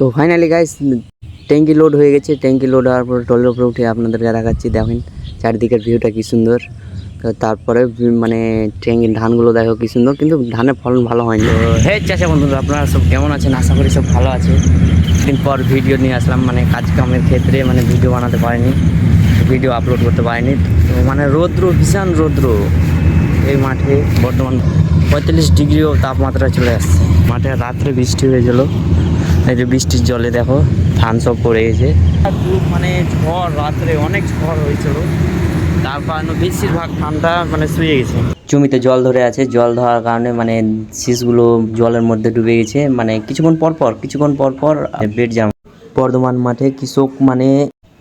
তো finally guys ট্যাঙ্কি load হয়ে গেছে। ট্যাঙ্কি লোড হওয়ার পর টলের উপরে উঠে আপনাদেরকে দেখাচ্ছি, দেখেন চারিদিকের ভিউটা কি সুন্দর। তারপরে মানে ট্যাঙ্কি ধানগুলো দেখো কি সুন্দর, কিন্তু ধানের ফলন ভালো হয়নি। হে চাষা বন্ধুরা আপনারা সব কেমন আছেন? আশা করি সব ভালো আছে। দিন পর ভিডিও নিয়ে আসলাম মানে কাজ কামের ক্ষেত্রে মানে ভিডিও বানাতে পারিনি ভিডিও আপলোড করতে পারিনি। তো মানে রৌদ্র, ভীষণ রৌদ্র। এই মাঠে বর্তমান পঁয়তাল্লিশ ডিগ্রিও তাপমাত্রা চলে আসছে। মাঠে রাত্রে বৃষ্টি হয়ে হয়েছিল এই যে বৃষ্টির জলে দেখো ধান সব পড়ে গেছে। মানে ঝড় রাত্রে অনেক ঝড় হয়েছিল। তার কারণে বেশিরভাগ ধানটা মানে শুয়ে গেছে। জমিতে জল ধরে আছে জল ধরার কারণে মানে শীষগুলো জলের মধ্যে ডুবে গেছে। মানে কিছুক্ষণ পর পর কিছুক্ষণ পর পর বেড জাম বর্ধমান মাঠে কৃষক মানে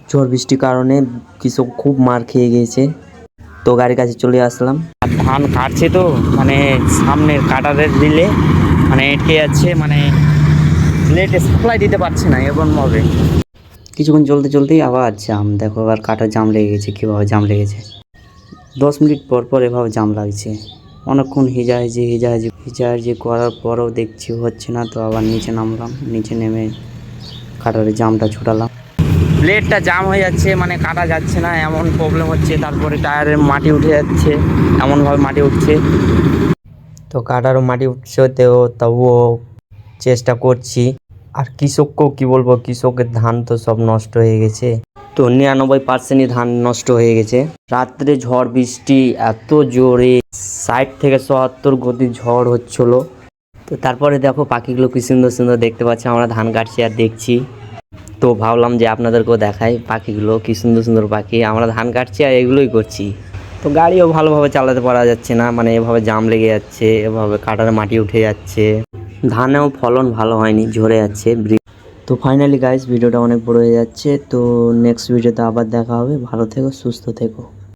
ঝড় বৃষ্টির কারণে কৃষক খুব মার খেয়ে গিয়েছে তো গাড়ির কাছে চলে আসলাম। আর ধান কাটছে তো মানে সামনের কাটারের দিলে মানে এটকে যাচ্ছে মানে লেটে সাপ্লাই দিতে পারছে না এমনভাবে কিছুক্ষণ চলতে চলতেই আবার জাম দেখো আবার কাটা জাম লেগে গেছে কীভাবে জাম লেগেছে দশ মিনিট পর পর এভাবে জাম লাগছে। অনেকক্ষণ হিজাহাজি হিজাহাজি হিজাহাজি করার পরও দেখছি হচ্ছে না তো আবার নিচে নামলাম নিচে নেমে কাটারে জামটা ছুটালাম। ব্লেডটা জাম হয়ে যাচ্ছে মানে কাটা যাচ্ছে না এমন প্রবলেম হচ্ছে তারপরে টায়ারের মাটি উঠে যাচ্ছে এমনভাবে মাটি উঠছে। তো কাটারও মাটি উঠছে তো তবুও চেষ্টা করছি। আর কৃষককেও কি বলব, কৃষকের ধান তো সব নষ্ট হয়ে গেছে। তো নিরানব্বই পার্সেন্টই ধান নষ্ট হয়ে গেছে। রাত্রে ঝড়, বৃষ্টি এত জোরে, ষাট থেকে সত্তর গতি ঝড় হচ্ছিল। তো তারপরে দেখো পাখিগুলো কি সুন্দর সুন্দর দেখতে পাচ্ছি, আমরা ধান কাটছি আর দেখছি। তো ভাবলাম যে আপনাদেরকেও দেখাই পাখিগুলো, কি সুন্দর সুন্দর পাখি। আমরা ধান কাটছি আর এগুলোই করছি। তো গাড়িও ভালোভাবে চালাতে পারা যাচ্ছে না মানে এভাবে জাম লেগে যাচ্ছে, এভাবে কাটার মাটি উঠে যাচ্ছে। ধানেও ফলন ভালো হয়নি, ঝরে যাচ্ছে তো ফাইনালি গাইস ভিডিওটা অনেক বড় হয়ে যাচ্ছে, তো নেক্সট ভিডিওতে আবার দেখা হবে, ভালো থেকো, সুস্থ থেকো।